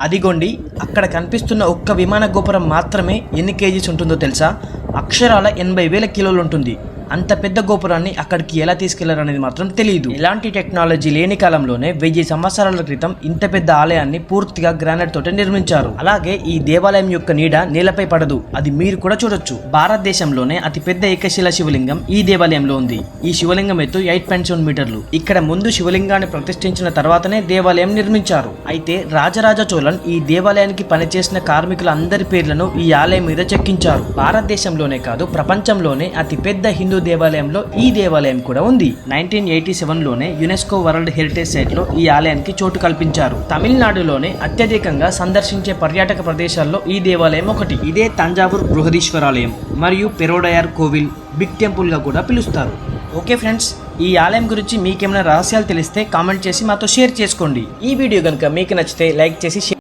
అదిగోండి అక్కడ కనిపిస్తున్న ఒక్క విమాన గోపురం మాత్రమే ఎన్ని కేజీస్ ఉంటుందో తెలుసా? అక్షరాల ఎనభై వేల కిలోలు ఉంటుంది. అంత పెద్ద గోపురాన్ని అక్కడికి ఎలా తీసుకెళ్ళారు అనేది మాత్రం తెలియదు ఎలాంటి టెక్నాలజీ లేని కాలంలోనే వెయ్యి సంవత్సరాల క్రితం ఇంత పెద్ద ఆలయాన్ని పూర్తిగా గ్రానైట్ తోటి నిర్మించారు. అలాగే ఈ దేవాలయం యొక్క నీడ నేలపై పడదు. అది మీరు కూడా చూడొచ్చు. భారతదేశంలోనే అతి పెద్ద ఏకశిల శివలింగం ఈ దేవాలయంలో ఉంది. ఈ శివలింగం ఎత్తు ఎయిట్ పాయింట్ సెవెన్ మీటర్లు. ఇక్కడ ముందు శివలింగాన్ని ప్రతిష్ఠించిన తర్వాతనే దేవాలయం నిర్మించారు. అయితే రాజరాజ చోళన్ ఈ దేవాలయానికి పనిచేసిన కార్మికుల అందరి పేర్లను ఈ ఆలయం మీద చెక్కించారు. భారతదేశంలోనే కాదు ప్రపంచంలోనే అతి పెద్ద హిందూ దేవాలయంలో ఈ దేవాలయం కూడా ఉంది. నైన్టీన్ ఎయిటీ సెవెన్లోనే యునెస్కో వరల్డ్ హెరిటేజ్ సైట్లో ఈ ఆలయానికి చోటు కల్పించారు. తమిళనాడులోనే అత్యధికంగా సందర్శించే పర్యాటక ప్రదేశాల్లో ఈ దేవాలయం ఒకటి. ఇదే తంజావూర్ బృహదీశ్వరాలయం మరియు పెరోడయార్ కోవిల్ బిగ్ టెంపుల్గా కూడా పిలుస్తారు. ఓకే ఫ్రెండ్స్ ఈ ఆలయం గురించి మీకేమైనా రహస్యాలు తెలిస్తే కామెంట్ చేసి మాతో షేర్ చేసుకోండి. ఈ వీడియో కనుక మీకు నచ్చితే లైక్ చేసి షేర్